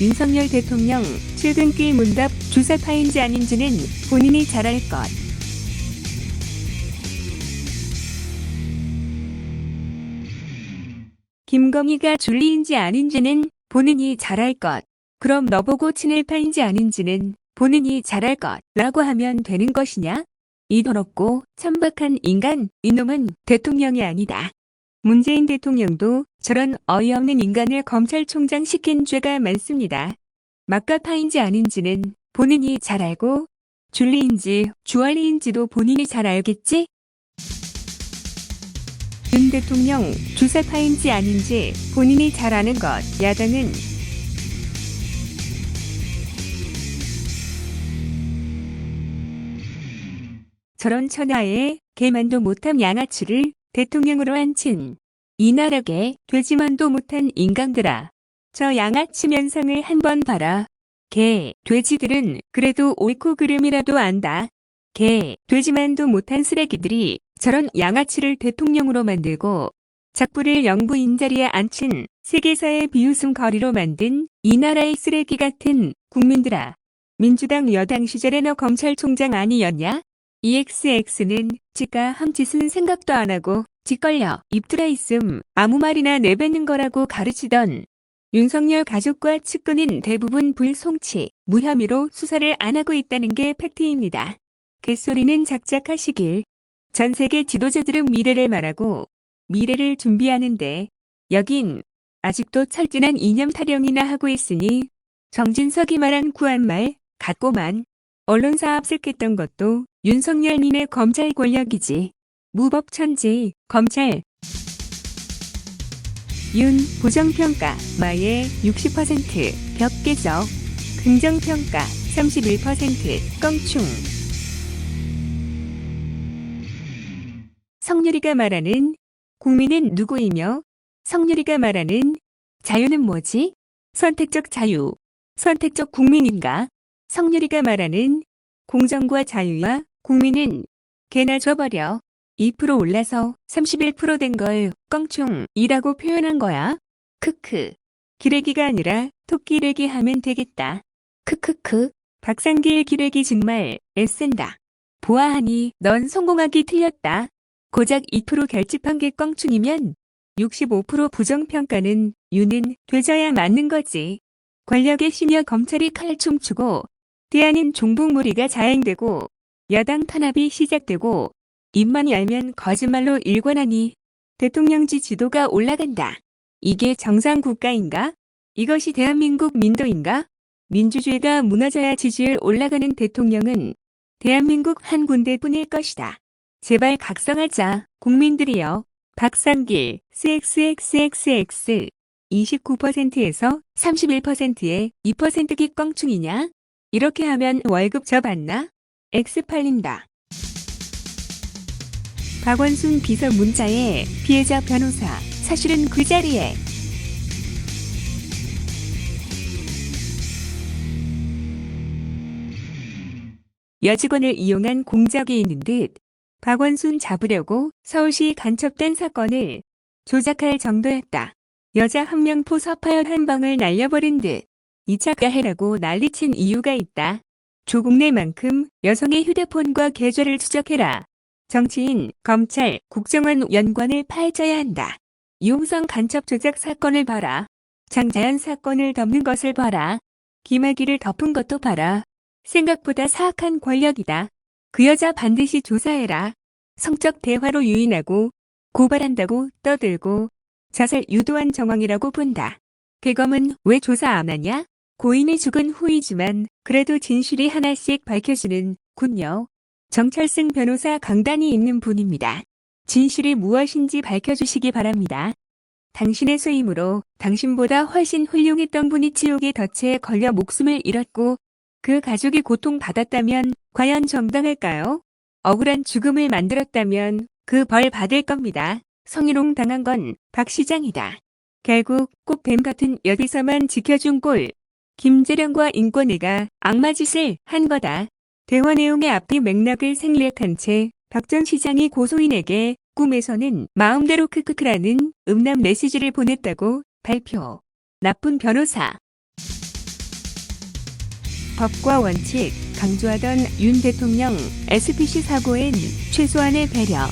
윤석열 대통령 출근길 문답 주사파인지 아닌지는 본인이 잘 알 것. 김건희가 줄리인지 아닌지는 본인이 잘 알 것. 그럼 너보고 친일파인지 아닌지는 본인이 잘 알 것. 라고 하면 되는 것이냐? 이 더럽고 천박한 인간, 이놈은 대통령이 아니다. 문재인 대통령도 저런 어이없는 인간을 검찰총장 시킨 죄가 많습니다. 막가파인지 아닌지는 본인이 잘 알고 줄리인지 주얼리인지도 본인이 잘 알겠지? 윤 대통령 주사파인지 아닌지 본인이 잘 아는 것. 야당은 저런 천하에 개만도 못한 양아치를 대통령으로 앉힌 이 나라게 되지만도 못한 인간들아. 저 양아치 면상을 한번 봐라. 개, 돼지들은 그래도 옳고 그름이라도 안다. 개, 돼지만도 못한 쓰레기들이 저런 양아치를 대통령으로 만들고 작부를 영부인 자리에 앉힌 세계사의 비웃음거리로 만든 이 나라의 쓰레기 같은 국민들아. 민주당 여당 시절에 너 검찰총장 아니었냐? EXX는 지가 한 짓은 생각도 안 하고 짓걸려 입들어 있음 아무 말이나 내뱉는 거라고 가르치던 윤석열 가족과 측근인 대부분 불송치, 무혐의로 수사를 안 하고 있다는 게 팩트입니다. 개소리는 작작하시길. 전 세계 지도자들은 미래를 말하고 미래를 준비하는데 여긴 아직도 철진한 이념 타령이나 하고 있으니 정진석이 말한 구한 말 같고만 언론사 압색했던 것도 윤석열님의 검찰 권력이지. 무법천지, 검찰. 윤, 부정평가, 마의 60%, 벽 깨져. 긍정평가, 31%, 껑충. 성유리가 말하는 국민은 누구이며 성유리가 말하는 자유는 뭐지? 선택적 자유, 선택적 국민인가? 성유리가 말하는 공정과 자유와 국민은 개나 줘버려. 2% 올라서 31%된 걸 껑충이라고 표현한 거야. 크크. 기레기가 아니라 토끼레기 하면 되겠다. 크크크. 박상길 기레기 정말 애쓴다. 보아하니 넌 성공하기 틀렸다. 고작 2% 결집한 게 껑충이면 65% 부정평가는 유는 되져야 맞는 거지. 권력에 심여 검찰이 칼춤 추고 대안인 종북무리가 자행되고 야당 탄압이 시작되고 입만 열면 거짓말로 일관하니 대통령지 지도가 올라간다. 이게 정상 국가인가? 이것이 대한민국 민도인가? 민주주의가 무너져야 지지율 올라가는 대통령은 대한민국 한 군데뿐일 것이다. 제발 각성하자, 국민들이여. 박상길, CXXXX 29%에서 31%에 2%기 껑충이냐? 이렇게 하면 월급 저 받나? X 팔린다. 박원순 비서 문자에 피해자 변호사 사실은 그 자리에 여직원을 이용한 공작이 있는 듯 박원순 잡으려고 서울시 간첩된 사건을 조작할 정도였다. 여자 한 명 포섭하여 한 방을 날려버린 듯 2차 가해라고 난리친 이유가 있다. 조국 내만큼 여성의 휴대폰과 계좌를 추적해라. 정치인, 검찰, 국정원 연관을 파헤쳐야 한다. 이용성 간첩 조작 사건을 봐라. 장자연 사건을 덮는 것을 봐라. 김학의를 덮은 것도 봐라. 생각보다 사악한 권력이다. 그 여자 반드시 조사해라. 성적 대화로 유인하고 고발한다고 떠들고 자살 유도한 정황이라고 본다. 대검은 왜 조사 안 하냐? 고인이 죽은 후이지만 그래도 진실이 하나씩 밝혀지는 군요. 정철승 변호사 강단이 있는 분입니다. 진실이 무엇인지 밝혀주시기 바랍니다. 당신의 쇠임으로 당신보다 훨씬 훌륭했던 분이 지옥의 덫에 걸려 목숨을 잃었고 그 가족이 고통받았다면 과연 정당할까요? 억울한 죽음을 만들었다면 그 벌 받을 겁니다. 성희롱 당한 건 박 시장이다. 결국 꼭 뱀 같은 여기서만 지켜준 꼴. 김재령과 인권위가 악마짓을 한 거다. 대화 내용의 앞뒤 맥락을 생략한 채 박 전 시장이 고소인에게 꿈에서는 마음대로 크크크라는 음란 메시지를 보냈다고 발표. 나쁜 변호사. 법과 원칙 강조하던 윤 대통령 SPC 사고엔 최소한의 배려.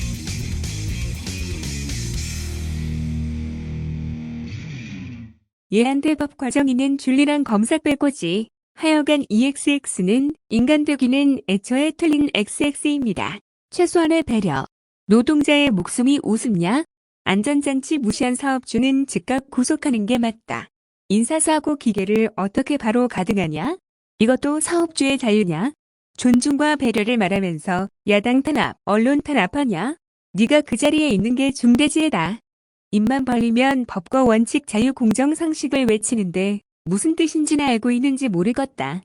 얘한테 법 과정이는 줄리랑 검사 빼고지. 하여간 EXX는 인간 되기는 애초에 틀린 XX입니다. 최소한의 배려. 노동자의 목숨이 우습냐? 안전장치 무시한 사업주는 즉각 구속하는 게 맞다. 인사사고 기계를 어떻게 바로 가등하냐? 이것도 사업주의 자유냐? 존중과 배려를 말하면서 야당 탄압, 언론 탄압하냐? 네가 그 자리에 있는 게 중대지혜다. 입만 벌리면 법과 원칙 자유 공정 상식을 외치는데 무슨 뜻인지는 알고 있는지 모르겠다.